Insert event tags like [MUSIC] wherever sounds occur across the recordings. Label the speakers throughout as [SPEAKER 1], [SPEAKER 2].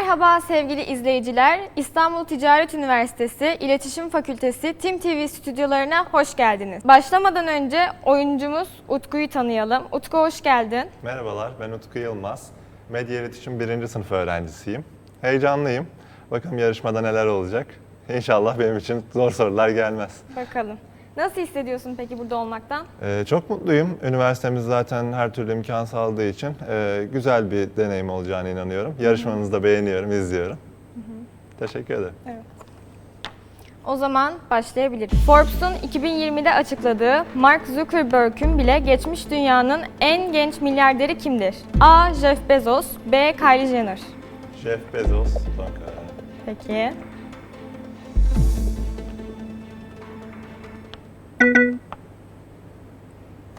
[SPEAKER 1] Merhaba sevgili izleyiciler. İstanbul Ticaret Üniversitesi İletişim Fakültesi Tim TV stüdyolarına hoş geldiniz. Başlamadan önce oyuncumuz Utku'yu tanıyalım. Utku hoş geldin.
[SPEAKER 2] Merhabalar, ben Utku Yılmaz. Medya İletişim 1. sınıf öğrencisiyim. Heyecanlıyım. Bakalım yarışmada neler olacak. İnşallah benim için zor sorular gelmez.
[SPEAKER 1] Bakalım. Nasıl hissediyorsun peki burada olmaktan?
[SPEAKER 2] Ee, çok mutluyum. Üniversitemiz zaten her türlü imkan sağladığı için e, güzel bir deneyim olacağına inanıyorum. Yarışmanızı da beğeniyorum, izliyorum. Teşekkür ederim.
[SPEAKER 1] O zaman başlayabiliriz. Forbes'un 2020'de açıkladığı Mark Zuckerberg'ün bile geçmiş dünyanın en genç milyarderi kimdir? A. Jeff Bezos B. Kylie Jenner
[SPEAKER 2] Jeff Bezos, son karar.
[SPEAKER 1] Peki.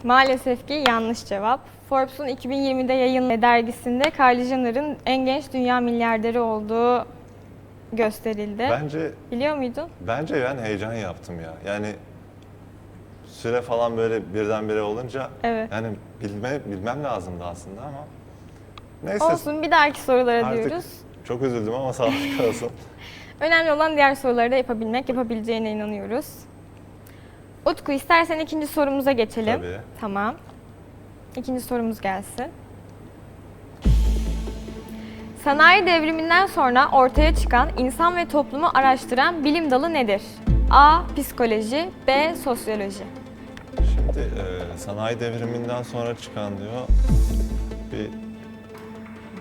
[SPEAKER 1] Maalesef ki yanlış cevap. Forbes'un 2020'de yayınladığı dergisinde Kylie Jenner'ın en genç dünya milyarderi olduğu gösterildi.
[SPEAKER 2] Bence
[SPEAKER 1] Biliyor muydun?
[SPEAKER 2] bence ben heyecan yaptım ya. Yani süre falan böyle birdenbire olunca
[SPEAKER 1] Evet.
[SPEAKER 2] yani bilme bilmem lazımdı aslında ama neyse
[SPEAKER 1] Olsun bir dahaki sorulara
[SPEAKER 2] Artık
[SPEAKER 1] diyoruz.
[SPEAKER 2] çok üzüldüm ama sağlık [LAUGHS] olsun.
[SPEAKER 1] Önemli olan diğer soruları da yapabilmek, yapabileceğine inanıyoruz. Utku istersen ikinci sorumuza geçelim.
[SPEAKER 2] Tabii.
[SPEAKER 1] Tamam. İkinci sorumuz gelsin. Sanayi devriminden sonra ortaya çıkan insan ve toplumu araştıran bilim dalı nedir? A. Psikoloji B. Sosyoloji
[SPEAKER 2] Şimdi e, sanayi devriminden sonra çıkan diyor bir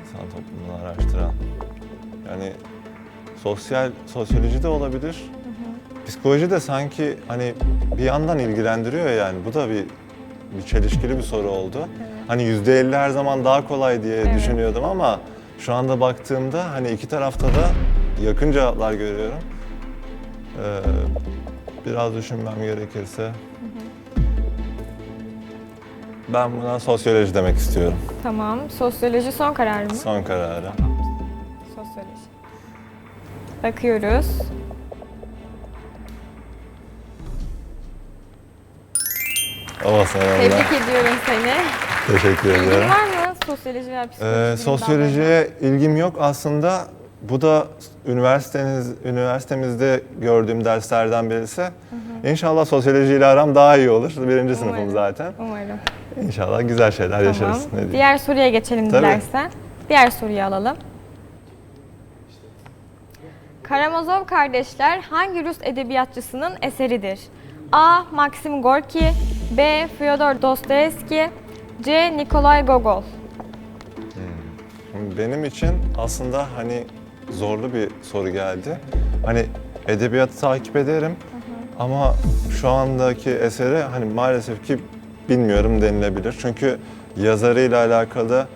[SPEAKER 2] insan toplumunu araştıran. Yani sosyal sosyoloji de olabilir. Psikoloji de sanki hani bir yandan ilgilendiriyor ya yani. Bu da bir bir çelişkili bir soru oldu. Hani yüzde elli her zaman daha kolay diye
[SPEAKER 1] Evet.
[SPEAKER 2] düşünüyordum ama şu anda baktığımda hani iki tarafta da yakın cevaplar görüyorum. Ee, biraz düşünmem gerekirse. Ben buna sosyoloji demek istiyorum.
[SPEAKER 1] Tamam. Sosyoloji son karar mı?
[SPEAKER 2] Son kararı.
[SPEAKER 1] Sosyoloji. Bakıyoruz.
[SPEAKER 2] Olsun Allah.
[SPEAKER 1] Tebrik ediyorum seni.
[SPEAKER 2] Teşekkür
[SPEAKER 1] İlgin
[SPEAKER 2] ederim.
[SPEAKER 1] var mı sosyoloji veya psikoloji?
[SPEAKER 2] Ee, sosyolojiye ilgim yok aslında. Bu da üniversiteniz üniversitemizde gördüğüm derslerden birisi. İnşallah sosyolojiyle aram daha iyi olur. Birinci sınıfım
[SPEAKER 1] Umarım.
[SPEAKER 2] zaten.
[SPEAKER 1] Umarım.
[SPEAKER 2] İnşallah güzel şeyler
[SPEAKER 1] Tamam.
[SPEAKER 2] yaşarız. Ne diyeyim.
[SPEAKER 1] Diğer soruya geçelim
[SPEAKER 2] Tabii.
[SPEAKER 1] dilersen. Diğer soruyu alalım. Karamazov kardeşler hangi Rus edebiyatçısının eseridir? A. Maxim Gorki B. Fyodor Dostoyevski C. Nikolay Gogol
[SPEAKER 2] Şimdi Benim için aslında hani zorlu bir soru geldi. Hani edebiyatı takip ederim ama şu andaki eseri hani maalesef ki bilmiyorum denilebilir. Çünkü yazarıyla alakalı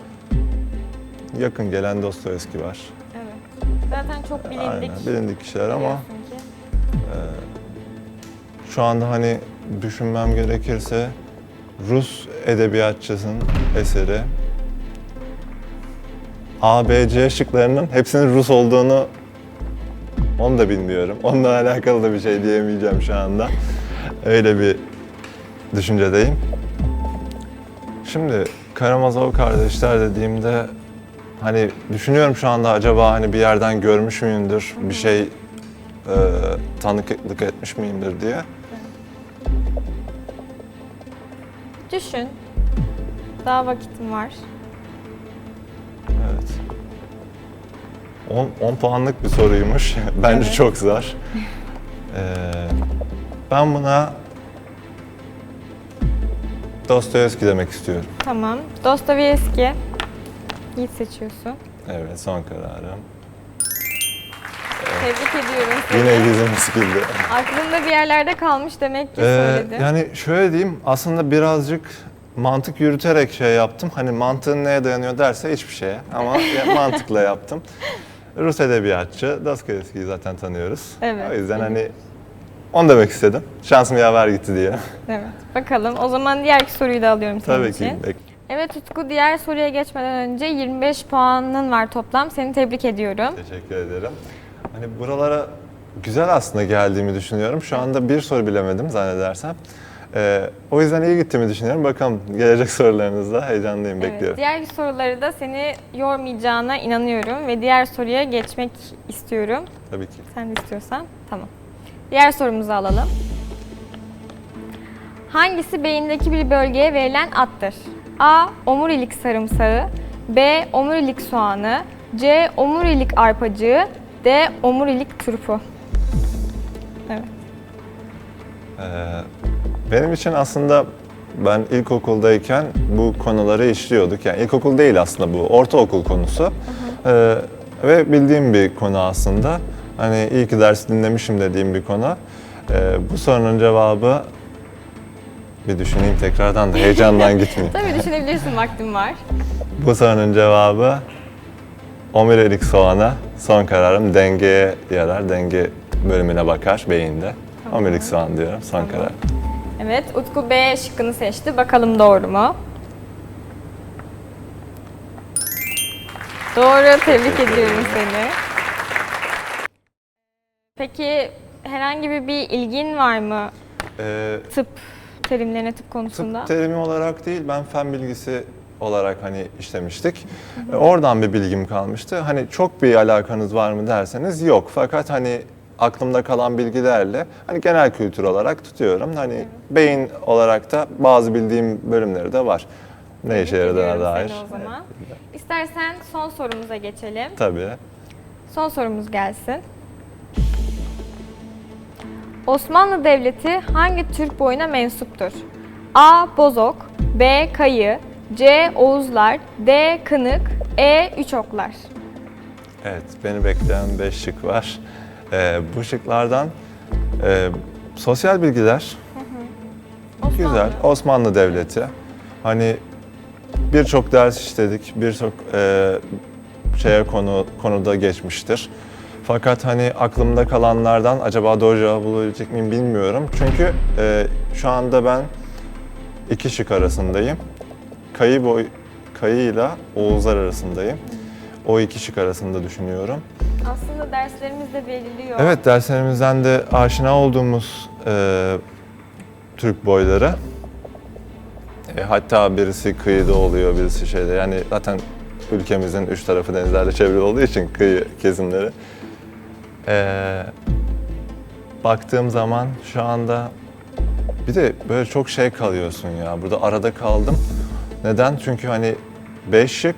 [SPEAKER 2] yakın gelen Dostoyevski var.
[SPEAKER 1] Evet. Zaten çok bilindik.
[SPEAKER 2] Aynen, bilindik kişiler ama
[SPEAKER 1] ki.
[SPEAKER 2] şu anda hani düşünmem gerekirse Rus edebiyatçısının eseri A, B, C şıklarının hepsinin Rus olduğunu onu da bilmiyorum. Onunla alakalı da bir şey diyemeyeceğim şu anda. Öyle bir düşüncedeyim. Şimdi Karamazov kardeşler dediğimde hani düşünüyorum şu anda acaba hani bir yerden görmüş müyümdür, bir şey e, tanıklık etmiş miyimdir diye.
[SPEAKER 1] Düşün. Daha vakitim var.
[SPEAKER 2] Evet. 10, 10 puanlık bir soruymuş. [LAUGHS] Bence
[SPEAKER 1] Evet.
[SPEAKER 2] çok zor. [LAUGHS] Ee, ben buna Dostoyevski demek istiyorum.
[SPEAKER 1] Tamam. Dostoyevski. Yiğit seçiyorsun.
[SPEAKER 2] Evet, son kararım.
[SPEAKER 1] Tebrik ediyorum seni.
[SPEAKER 2] Yine dizim sıkıldı.
[SPEAKER 1] Aklında bir yerlerde kalmış demek ki
[SPEAKER 2] Ee,
[SPEAKER 1] söyledi.
[SPEAKER 2] yani şöyle diyeyim, aslında birazcık mantık yürüterek şey yaptım. Hani mantığın neye dayanıyor derse hiçbir şeye ama [LAUGHS] ya- mantıkla yaptım. Rus edebiyatçı, Dostoyevski'yi zaten tanıyoruz.
[SPEAKER 1] Evet,
[SPEAKER 2] O yüzden hani onu demek istedim. Şansım yaver gitti diye.
[SPEAKER 1] Evet. Bakalım. O zaman diğer soruyu da alıyorum senin
[SPEAKER 2] Tabii
[SPEAKER 1] için.
[SPEAKER 2] ki.
[SPEAKER 1] Evet Utku diğer soruya geçmeden önce 25 puanın var toplam. Seni tebrik ediyorum.
[SPEAKER 2] Teşekkür ederim. Hani buralara güzel aslında geldiğimi düşünüyorum. Şu anda bir soru bilemedim zannedersem. Ee, o yüzden iyi gittiğimi düşünüyorum. Bakalım gelecek [LAUGHS] sorularınızda heyecanlıyım,
[SPEAKER 1] Evet,
[SPEAKER 2] bekliyorum.
[SPEAKER 1] diğer soruları da seni yormayacağına inanıyorum ve diğer soruya geçmek istiyorum.
[SPEAKER 2] Tabii ki.
[SPEAKER 1] Sen de istiyorsan. Tamam. Diğer sorumuzu alalım. Hangisi beyindeki bir bölgeye verilen addır? A. Omurilik sarımsağı B. Omurilik soğanı C. Omurilik arpacığı D. Omurilik turpu Evet.
[SPEAKER 2] Ee, benim için aslında ben ilkokuldayken bu konuları işliyorduk. Yani ilkokul değil aslında bu, ortaokul konusu. Ee, ve bildiğim bir konu aslında. Hani iyi ki ders dinlemişim dediğim bir konu. Ee, bu sorunun cevabı bir düşüneyim tekrardan da heyecandan [LAUGHS] gitmeyeyim.
[SPEAKER 1] Tabii düşünebilirsin vaktin var.
[SPEAKER 2] Bu sorunun cevabı omurilik soğana son kararım dengeye yarar. Denge bölümüne bakar beyinde. Omurilik soğan diyorum son karar.
[SPEAKER 1] Evet, Utku B şıkkını seçti. Bakalım doğru mu? Doğru, tebrik ediyorum seni. Peki herhangi bir, bir ilgin var mı
[SPEAKER 2] Ee,
[SPEAKER 1] tıp terimlerine, tıp konusunda?
[SPEAKER 2] tıp terimi olarak değil ben fen bilgisi olarak hani işlemiştik. Ee, Oradan bir bilgim kalmıştı. Hani çok bir alakanız var mı derseniz yok. Fakat hani aklımda kalan bilgilerle hani genel kültür olarak tutuyorum. Hani beyin olarak da bazı bildiğim bölümleri de var. Ne işe yaradığına dair.
[SPEAKER 1] o zaman. İstersen son sorumuza geçelim.
[SPEAKER 2] Tabii.
[SPEAKER 1] Son sorumuz gelsin. Osmanlı Devleti hangi Türk boyuna mensuptur? A. Bozok B. Kayı C. Oğuzlar D. Kınık E. Üçoklar
[SPEAKER 2] Evet, beni bekleyen 5 şık var. Ee, bu şıklardan e, sosyal bilgiler, güzel, Osmanlı Devleti. Hani birçok ders işledik, birçok e, şeye konu konuda geçmiştir. Fakat hani aklımda kalanlardan acaba doğru cevabı bulabilecek miyim bilmiyorum. Çünkü e, şu anda ben iki şık arasındayım. Kayı boy kayıyla Oğuzlar arasındayım. O iki şık arasında düşünüyorum.
[SPEAKER 1] Aslında derslerimizde veriliyor.
[SPEAKER 2] Evet derslerimizden de aşina olduğumuz e, Türk boyları. E, hatta birisi kıyıda oluyor, birisi şeyde. Yani zaten ülkemizin üç tarafı denizlerle çevrili olduğu için kıyı kesimleri. E, baktığım zaman şu anda bir de böyle çok şey kalıyorsun ya. Burada arada kaldım. Neden? Çünkü hani beş şık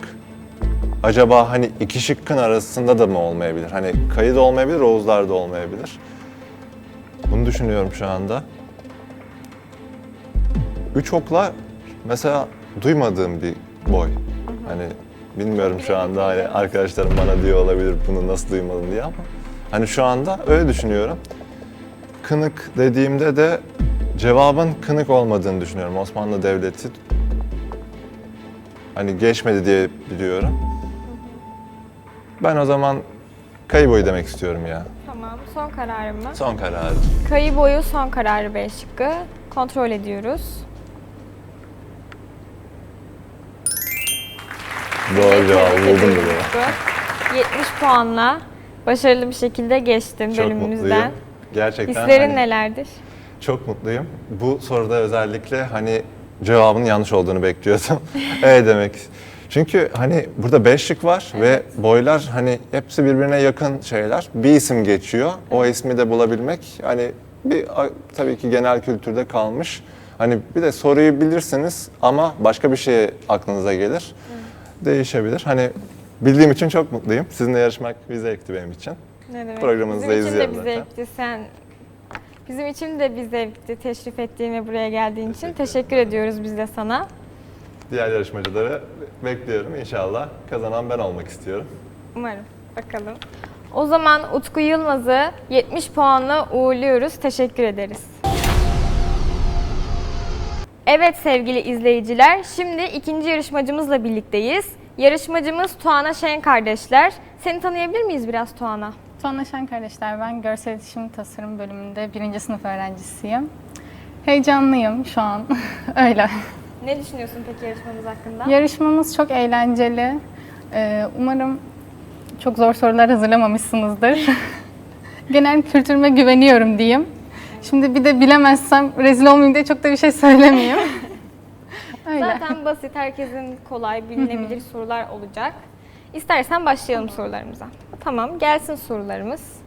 [SPEAKER 2] acaba hani iki şıkkın arasında da mı olmayabilir? Hani kayı da olmayabilir, Oğuzlar da olmayabilir. Bunu düşünüyorum şu anda. Üç okla mesela duymadığım bir boy. Hani bilmiyorum şu anda hani arkadaşlarım bana diyor olabilir bunu nasıl duymadın diye ama hani şu anda öyle düşünüyorum. Kınık dediğimde de cevabın kınık olmadığını düşünüyorum. Osmanlı Devleti hani geçmedi diye biliyorum. Ben o zaman kayı boyu demek istiyorum ya.
[SPEAKER 1] Tamam. Son kararım mı?
[SPEAKER 2] Son kararı.
[SPEAKER 1] Kayı boyu son kararı B şıkkı. Kontrol ediyoruz.
[SPEAKER 2] Doğru cevabı
[SPEAKER 1] Tebrik
[SPEAKER 2] buldum bile.
[SPEAKER 1] Utku. 70 puanla başarılı bir şekilde geçtim
[SPEAKER 2] Çok
[SPEAKER 1] bölümümüzden.
[SPEAKER 2] mutluyum. Gerçekten
[SPEAKER 1] Hislerin
[SPEAKER 2] hani
[SPEAKER 1] nelerdir?
[SPEAKER 2] çok mutluyum. Bu soruda özellikle hani cevabın yanlış olduğunu bekliyordum. Öyle [LAUGHS] demek. Çünkü hani burada beş şık var ve boylar hani hepsi birbirine yakın şeyler. Bir isim geçiyor. O ismi de bulabilmek hani bir tabii ki genel kültürde kalmış. Hani bir de soruyu bilirsiniz ama başka bir şey aklınıza gelir. Değişebilir. Hani bildiğim için çok mutluyum. Sizinle yarışmak bir zevkti benim için.
[SPEAKER 1] Ne demek?
[SPEAKER 2] Programınızı
[SPEAKER 1] Bizim için de bir zevkti. Sen Bizim için de bir zevkti teşrif ettiğin ve buraya geldiğin için. Teşekkür ediyoruz biz de sana.
[SPEAKER 2] Diğer yarışmacıları bekliyorum inşallah. Kazanan ben olmak istiyorum.
[SPEAKER 1] Umarım. Bakalım. O zaman Utku Yılmaz'ı 70 puanla uğurluyoruz. Teşekkür ederiz. Evet sevgili izleyiciler, şimdi ikinci yarışmacımızla birlikteyiz. Yarışmacımız Tuana Şen kardeşler. Seni tanıyabilir miyiz biraz Tuana?
[SPEAKER 3] Tuana Şen kardeşler, ben görsel iletişim tasarım bölümünde birinci sınıf öğrencisiyim. Heyecanlıyım şu an, [LAUGHS] öyle.
[SPEAKER 1] Ne düşünüyorsun peki yarışmamız hakkında?
[SPEAKER 3] Yarışmamız çok eğlenceli. Ee, umarım çok zor sorular hazırlamamışsınızdır. [LAUGHS] Genel kültürüme güveniyorum diyeyim. Şimdi bir de bilemezsem rezil olmayayım diye çok da bir şey söylemeyeyim. [LAUGHS] Öyle.
[SPEAKER 1] Zaten basit, herkesin kolay, bilinebilir sorular olacak. İstersen başlayalım sorularımıza. Tamam, gelsin sorularımız.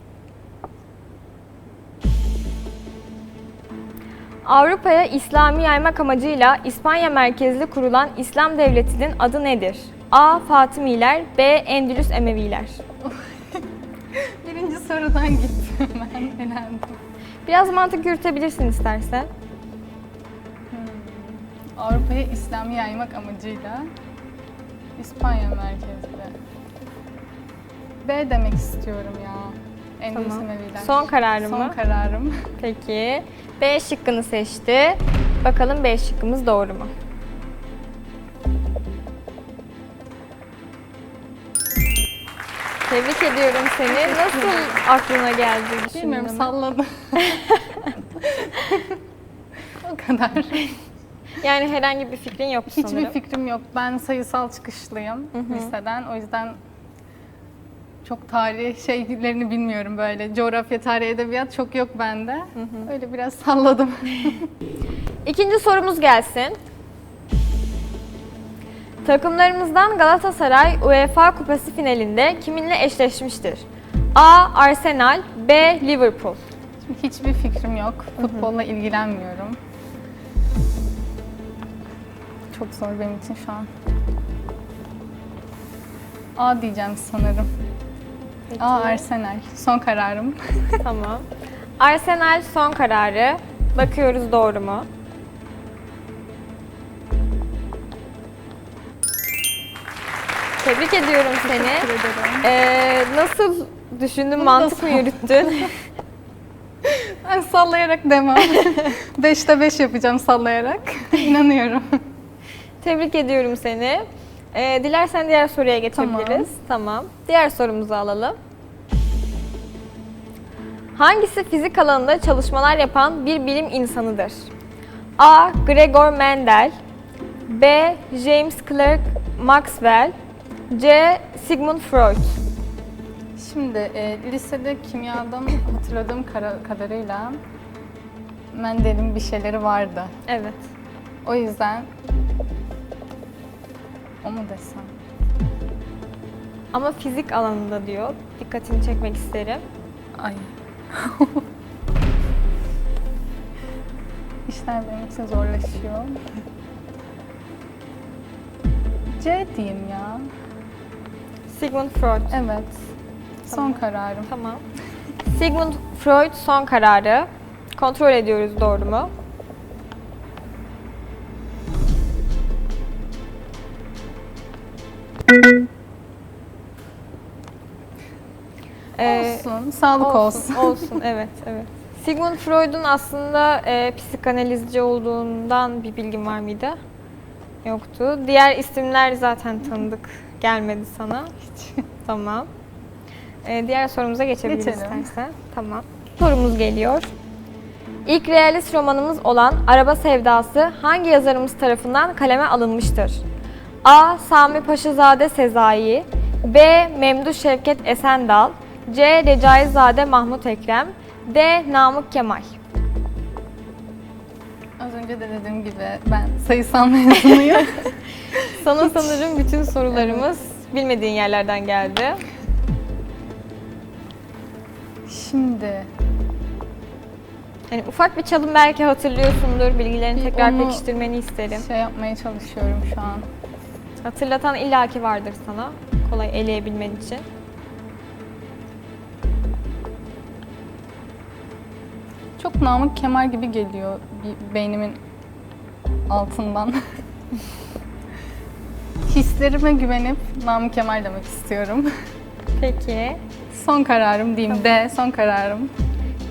[SPEAKER 1] Avrupa'ya İslam'ı yaymak amacıyla İspanya merkezli kurulan İslam devletinin adı nedir? A. Fatımiler B. Endülüs Emeviler [LAUGHS]
[SPEAKER 3] Birinci sorudan gittim [LAUGHS] ben. Elendim.
[SPEAKER 1] Biraz mantık yürütebilirsin istersen.
[SPEAKER 3] Avrupa'ya İslam'ı yaymak amacıyla İspanya merkezli. B demek istiyorum ya. Endülüs
[SPEAKER 1] Tamam.
[SPEAKER 3] Emeviler.
[SPEAKER 1] Son kararın
[SPEAKER 3] Son
[SPEAKER 1] mı?
[SPEAKER 3] kararım.
[SPEAKER 1] Peki. B şıkkını seçti. Bakalım B şıkkımız doğru mu? Tebrik ediyorum seni. Nasıl aklına geldi düşündün
[SPEAKER 3] Bilmiyorum salladım. [LAUGHS] o kadar. [LAUGHS]
[SPEAKER 1] Yani herhangi bir fikrin yok
[SPEAKER 3] Hiçbir
[SPEAKER 1] sanırım.
[SPEAKER 3] fikrim yok. Ben sayısal çıkışlıyım liseden. O yüzden çok tarih şeylerini bilmiyorum böyle. Coğrafya, tarih, edebiyat çok yok bende. Öyle biraz salladım. [LAUGHS]
[SPEAKER 1] İkinci sorumuz gelsin. Takımlarımızdan Galatasaray UEFA Kupası finalinde kiminle eşleşmiştir? A. Arsenal B. Liverpool
[SPEAKER 3] Hiçbir fikrim yok. Futbolla ilgilenmiyorum. Çok zor benim için şu an. A diyeceğim sanırım.
[SPEAKER 1] Peki.
[SPEAKER 3] A Arsenal. Son kararım. [LAUGHS]
[SPEAKER 1] Tamam. Arsenal son kararı. Bakıyoruz doğru mu? Tebrik ediyorum seni. Ee, nasıl düşündün,
[SPEAKER 3] Bunu
[SPEAKER 1] mantık mı yürüttün? [LAUGHS]
[SPEAKER 3] Ben sallayarak devam. [LAUGHS] Beşte beş yapacağım sallayarak. İnanıyorum.
[SPEAKER 1] Tebrik ediyorum seni. Ee, dilersen diğer soruya geçebiliriz. Tamam. Diğer sorumuzu alalım. Hangisi fizik alanında çalışmalar yapan bir bilim insanıdır? A. Gregor Mendel B. James Clerk Maxwell C. Sigmund Freud
[SPEAKER 3] Şimdi e, lisede kimyadan hatırladığım kadarıyla Mendel'in bir şeyleri vardı.
[SPEAKER 1] Evet.
[SPEAKER 3] O yüzden o mu desem?
[SPEAKER 1] Ama fizik alanında diyor. Dikkatini çekmek isterim.
[SPEAKER 3] Ay. [LAUGHS] İşler benim için zorlaşıyor. C diyeyim ya.
[SPEAKER 1] Sigmund Freud.
[SPEAKER 3] Evet. Son kararım.
[SPEAKER 1] Tamam. Sigmund Freud son kararı. Kontrol ediyoruz doğru mu?
[SPEAKER 3] Olsun. Sağlık olsun.
[SPEAKER 1] Olsun, evet, evet. Sigmund Freud'un aslında e, psikanalizci olduğundan bir bilgin var mıydı? Yoktu. Diğer isimler zaten tanıdık gelmedi sana. Hiç. tamam. E, diğer sorumuza geçebiliriz
[SPEAKER 3] Geçelim.
[SPEAKER 1] istersen. Tamam. Sorumuz geliyor. İlk realist romanımız olan Araba Sevdası hangi yazarımız tarafından kaleme alınmıştır? A. Sami Paşazade Sezai B. Memduh Şevket Esendal C. Recaizade Mahmut Ekrem D. Namık Kemal
[SPEAKER 3] Az önce de dediğim gibi ben sayısal mezunuyum. [LAUGHS]
[SPEAKER 1] Sana sanırım bütün sorularımız bilmediğin yerlerden geldi.
[SPEAKER 3] Şimdi
[SPEAKER 1] Hani ufak bir çalım belki hatırlıyorsundur. Bilgilerini
[SPEAKER 3] Bir
[SPEAKER 1] tekrar
[SPEAKER 3] onu-
[SPEAKER 1] pekiştirmeni isterim.
[SPEAKER 3] şey yapmaya çalışıyorum şu an.
[SPEAKER 1] Hatırlatan illaki vardır sana. Kolay eleyebilmen için.
[SPEAKER 3] Çok Namık Kemal gibi geliyor bir beynimin altından. [LAUGHS] Hislerime güvenip Namık Kemal demek istiyorum.
[SPEAKER 1] Peki.
[SPEAKER 3] Son kararım diyeyim. D son kararım.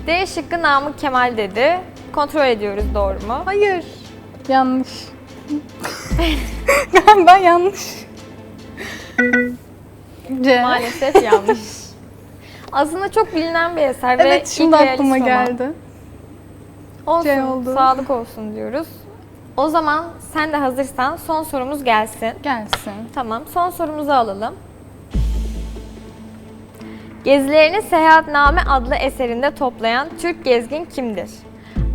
[SPEAKER 1] D şıkkı Namık Kemal dedi. Kontrol ediyoruz doğru mu?
[SPEAKER 3] Hayır. Yanlış. [LAUGHS] Galiba yanlış. C.
[SPEAKER 1] Maalesef yanlış. [LAUGHS] Aslında çok bilinen bir eser ve
[SPEAKER 3] Evet şimdi
[SPEAKER 1] ilk realist
[SPEAKER 3] aklıma
[SPEAKER 1] roman.
[SPEAKER 3] geldi.
[SPEAKER 1] Olsun,
[SPEAKER 3] C oldu.
[SPEAKER 1] sağlık olsun diyoruz. O zaman sen de hazırsan son sorumuz gelsin.
[SPEAKER 3] Gelsin.
[SPEAKER 1] Tamam, son sorumuzu alalım. Gezilerini Seyahatname adlı eserinde toplayan Türk gezgin kimdir?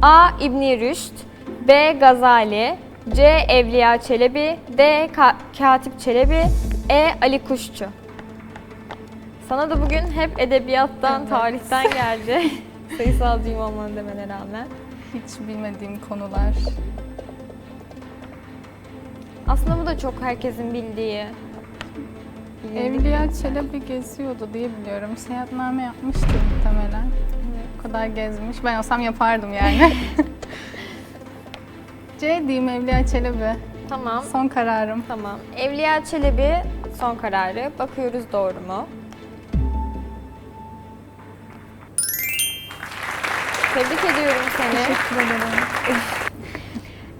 [SPEAKER 1] A. İbni Rüşd B. Gazali C. Evliya Çelebi D. Ka- Katip Çelebi E. Ali Kuşçu Sana da bugün hep edebiyattan,
[SPEAKER 3] Evet.
[SPEAKER 1] tarihten geldi. [LAUGHS] Sayısalcıyım olmanı demene rağmen.
[SPEAKER 3] Hiç bilmediğim konular.
[SPEAKER 1] Aslında bu da çok herkesin bildiği.
[SPEAKER 3] Evliya Çelebi geziyordu diye biliyorum. Seyahatname yapmıştı muhtemelen. O kadar gezmiş. Ben olsam yapardım yani. [LAUGHS] C diyeyim Evliya Çelebi.
[SPEAKER 1] Tamam.
[SPEAKER 3] Son kararım.
[SPEAKER 1] Tamam. Evliya Çelebi son kararı. Bakıyoruz doğru mu? Tebrik ediyorum seni.
[SPEAKER 3] Teşekkür ederim. [LAUGHS]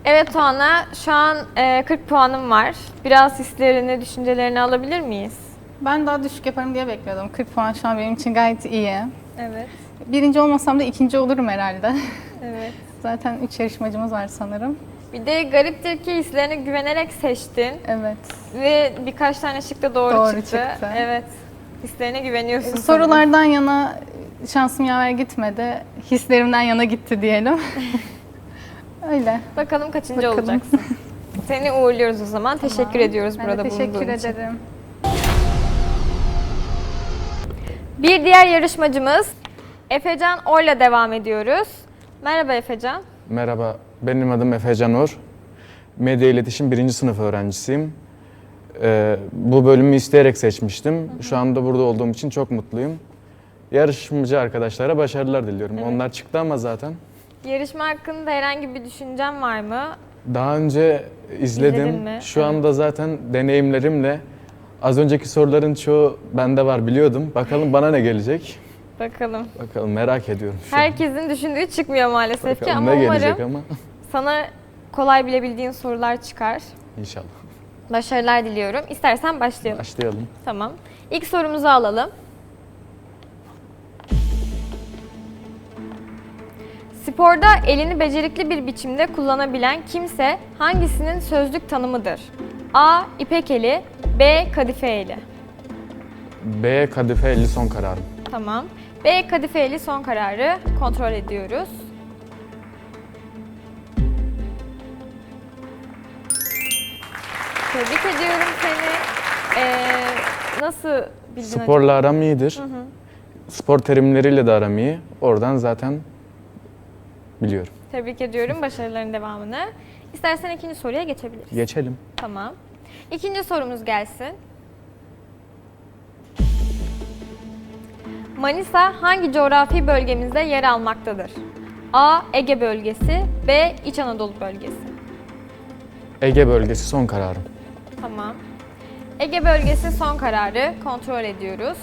[SPEAKER 1] Evet Tuana, şu an e, 40 puanım var. Biraz hislerini, düşüncelerini alabilir miyiz?
[SPEAKER 3] Ben daha düşük yaparım diye bekliyordum. 40 puan şu an benim için gayet iyi.
[SPEAKER 1] Evet.
[SPEAKER 3] Birinci olmasam da ikinci olurum herhalde. [LAUGHS]
[SPEAKER 1] Evet. [LAUGHS]
[SPEAKER 3] Zaten üç yarışmacımız var sanırım.
[SPEAKER 1] Bir de gariptir ki hislerine güvenerek seçtin
[SPEAKER 3] Evet.
[SPEAKER 1] ve birkaç tane şık da doğru,
[SPEAKER 3] Doğru
[SPEAKER 1] çıktı.
[SPEAKER 3] çıktı.
[SPEAKER 1] Evet. Hislerine güveniyorsun. sanırım.
[SPEAKER 3] Sorulardan yana şansım yaver gitmedi. Hislerimden yana gitti diyelim. [LAUGHS] Öyle.
[SPEAKER 1] Bakalım kaçıncı
[SPEAKER 3] Bakalım.
[SPEAKER 1] olacaksın. [LAUGHS] Seni uğurluyoruz o zaman. Teşekkür ediyoruz
[SPEAKER 3] Ben
[SPEAKER 1] burada
[SPEAKER 3] teşekkür
[SPEAKER 1] bulunduğun için.
[SPEAKER 3] ederim.
[SPEAKER 1] Bir diğer yarışmacımız Efecan Or'la devam ediyoruz. Merhaba Efecan.
[SPEAKER 4] Merhaba, benim adım Efe Canur. Medya İletişim 1. sınıf öğrencisiyim. Ee, bu bölümü isteyerek seçmiştim. Şu anda burada olduğum için çok mutluyum. Yarışmacı arkadaşlara başarılar diliyorum. Onlar çıktı ama zaten.
[SPEAKER 1] Yarışma hakkında herhangi bir düşüncen var mı?
[SPEAKER 4] Daha önce izledim.
[SPEAKER 1] İzledin mi?
[SPEAKER 4] Şu
[SPEAKER 1] Evet.
[SPEAKER 4] anda zaten deneyimlerimle az önceki soruların çoğu bende var biliyordum. Bakalım bana ne gelecek?
[SPEAKER 1] Bakalım.
[SPEAKER 4] Bakalım merak ediyorum şu an.
[SPEAKER 1] Herkesin düşündüğü çıkmıyor maalesef ki
[SPEAKER 4] Bakalım
[SPEAKER 1] ama
[SPEAKER 4] ne gelecek ama
[SPEAKER 1] sana kolay bilebildiğin sorular çıkar.
[SPEAKER 4] inşallah.
[SPEAKER 1] Başarılar diliyorum. İstersen başlayalım.
[SPEAKER 4] Başlayalım.
[SPEAKER 1] Tamam. İlk sorumuzu alalım. Sporda elini becerikli bir biçimde kullanabilen kimse hangisinin sözlük tanımıdır? A. İpek eli B. Kadife eli
[SPEAKER 4] B Kadife 50 son kararım.
[SPEAKER 1] Tamam. B. Kadife eli son kararı kontrol ediyoruz. Tebrik ediyorum seni. Ee, nasıl bildin acaba?
[SPEAKER 4] Sporla aram iyidir. Spor terimleriyle de aram iyi. Oradan zaten biliyorum.
[SPEAKER 1] Tebrik ediyorum başarıların devamını. İstersen ikinci soruya geçebiliriz.
[SPEAKER 4] Geçelim.
[SPEAKER 1] Tamam. İkinci sorumuz gelsin. Manisa hangi coğrafi bölgemizde yer almaktadır? A. Ege bölgesi B. İç Anadolu bölgesi
[SPEAKER 4] Ege bölgesi son kararım.
[SPEAKER 1] Tamam. Ege bölgesi son kararı kontrol ediyoruz.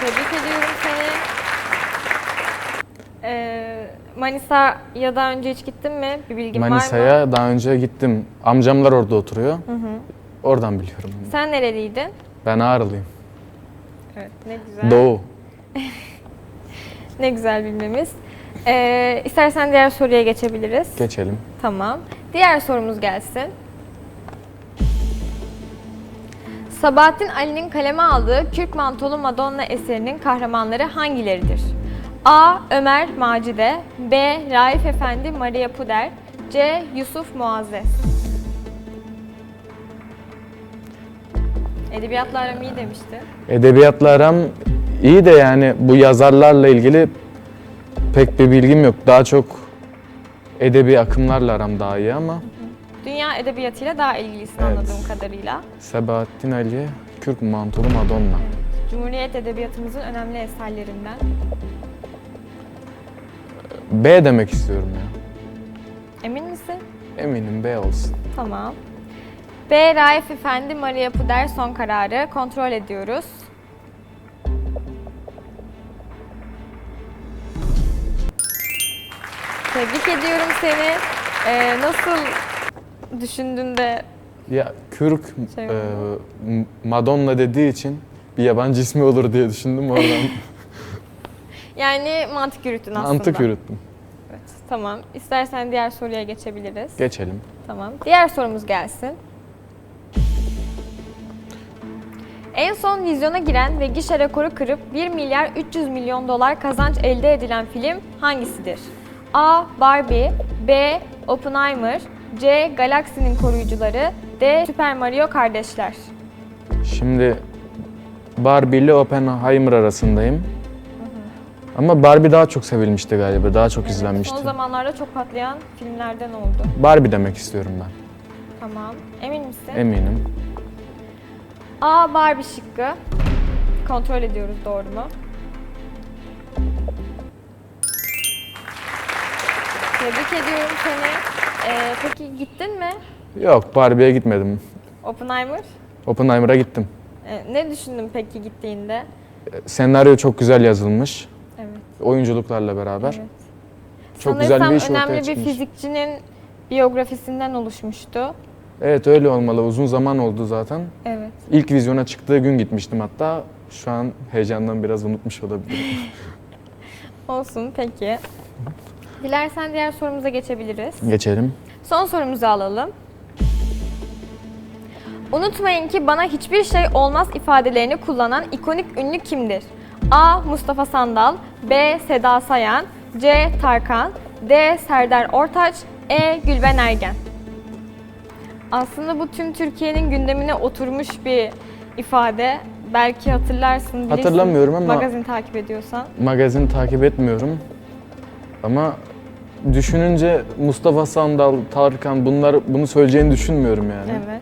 [SPEAKER 1] Tebrik ediyorum seni. Ee, Manisa'ya daha önce hiç gittin mi? Bir bilgin var mı?
[SPEAKER 4] Manisa'ya daha önce gittim. Amcamlar orada oturuyor. Oradan biliyorum.
[SPEAKER 1] Sen nereliydin?
[SPEAKER 4] Ben Ağrılıyım.
[SPEAKER 1] Evet, ne güzel.
[SPEAKER 4] Doğu. [LAUGHS]
[SPEAKER 1] Ne güzel bilmemiz. Ee, istersen diğer soruya geçebiliriz.
[SPEAKER 4] Geçelim.
[SPEAKER 1] Tamam. Diğer sorumuz gelsin. Sabahattin Ali'nin kaleme aldığı Kürk Mantolu Madonna eserinin kahramanları hangileridir? A. Ömer Macide B. Raif Efendi Maria Puder C. Yusuf Muazzez Edebiyatla aram iyi demişti.
[SPEAKER 4] Edebiyatla aram iyi de yani bu yazarlarla ilgili pek bir bilgim yok. Daha çok edebi akımlarla aram daha iyi ama
[SPEAKER 1] Dünya edebiyatıyla daha ilgilisin
[SPEAKER 4] Evet.
[SPEAKER 1] anladığım kadarıyla.
[SPEAKER 4] Sebahattin Ali, Kürk Mantolu Madonna.
[SPEAKER 1] Cumhuriyet edebiyatımızın önemli eserlerinden.
[SPEAKER 4] B demek istiyorum ya.
[SPEAKER 1] Emin misin?
[SPEAKER 4] Eminim B olsun.
[SPEAKER 1] Tamam. B. Raif Efendi Maria Puder son kararı kontrol ediyoruz. Tebrik ediyorum seni. Ee, nasıl düşündün de
[SPEAKER 4] Ya Kürk
[SPEAKER 1] Şey
[SPEAKER 4] e, Madonna dediği için bir yabancı ismi olur diye düşündüm oradan. [LAUGHS]
[SPEAKER 1] yani mantık yürüttün aslında.
[SPEAKER 4] Mantık yürüttüm.
[SPEAKER 1] Evet, tamam. İstersen diğer soruya geçebiliriz.
[SPEAKER 4] Geçelim.
[SPEAKER 1] Tamam. Diğer sorumuz gelsin. En son vizyona giren ve gişe rekoru kırıp 1 milyar 300 milyon dolar kazanç elde edilen film hangisidir? A. Barbie B. Oppenheimer C. Galaksinin Koruyucuları D. Super Mario Kardeşler
[SPEAKER 4] Şimdi Barbie ile Oppenheimer arasındayım. Ama Barbie daha çok sevilmişti galiba, daha çok izlenmişti.
[SPEAKER 1] Son zamanlarda çok patlayan filmlerden oldu.
[SPEAKER 4] Barbie demek istiyorum ben.
[SPEAKER 1] Tamam. Emin misin?
[SPEAKER 4] Eminim.
[SPEAKER 1] A. Barbie şıkkı. Kontrol ediyoruz doğru mu? Tebrik ediyorum seni. Ee, peki gittin mi?
[SPEAKER 4] Yok, Barbie'ye gitmedim.
[SPEAKER 1] Oppenheimer?
[SPEAKER 4] Oppenheimer'a gittim.
[SPEAKER 1] Ee, ne düşündün peki gittiğinde?
[SPEAKER 4] Senaryo çok güzel yazılmış.
[SPEAKER 1] Evet.
[SPEAKER 4] Oyunculuklarla beraber.
[SPEAKER 1] Evet.
[SPEAKER 4] Çok güzel bir iş
[SPEAKER 1] Sanırsam
[SPEAKER 4] ortaya
[SPEAKER 1] önemli bir
[SPEAKER 4] çıkmış.
[SPEAKER 1] fizikçinin biyografisinden oluşmuştu.
[SPEAKER 4] Evet öyle olmalı. Uzun zaman oldu zaten.
[SPEAKER 1] Evet.
[SPEAKER 4] İlk vizyona çıktığı gün gitmiştim hatta. Şu an heyecandan biraz unutmuş olabilirim. [LAUGHS]
[SPEAKER 1] Olsun peki. Dilersen diğer sorumuza geçebiliriz.
[SPEAKER 4] Geçelim.
[SPEAKER 1] Son sorumuzu alalım. Unutmayın ki bana hiçbir şey olmaz ifadelerini kullanan ikonik ünlü kimdir? A. Mustafa Sandal B. Seda Sayan C. Tarkan D. Serdar Ortaç E. Gülben Ergen Aslında bu tüm Türkiye'nin gündemine oturmuş bir ifade. Belki hatırlarsın, bilirsin.
[SPEAKER 4] Hatırlamıyorum ama-
[SPEAKER 1] Magazin takip ediyorsan.
[SPEAKER 4] Magazin takip etmiyorum. Ama düşününce Mustafa Sandal, Tarkan bunlar bunu söyleyeceğini düşünmüyorum yani.
[SPEAKER 1] Evet.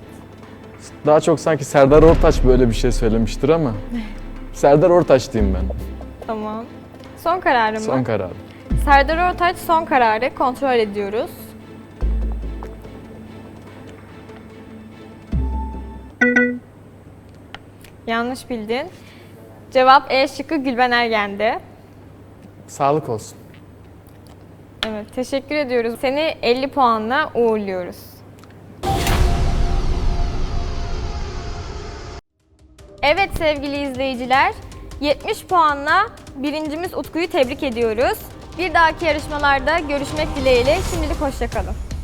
[SPEAKER 4] Daha çok sanki Serdar Ortaç böyle bir şey söylemiştir ama [LAUGHS] Serdar Ortaç diyeyim ben.
[SPEAKER 1] Tamam. Son kararım mı?
[SPEAKER 4] Son karar.
[SPEAKER 1] Serdar Ortaç son kararı kontrol ediyoruz. Yanlış bildin. Cevap E şıkkı Gülben Ergen'di.
[SPEAKER 4] Sağlık olsun.
[SPEAKER 1] Evet, teşekkür ediyoruz. Seni 50 puanla uğurluyoruz. Evet sevgili izleyiciler, 70 puanla birincimiz Utku'yu tebrik ediyoruz. Bir dahaki yarışmalarda görüşmek dileğiyle şimdilik hoşçakalın.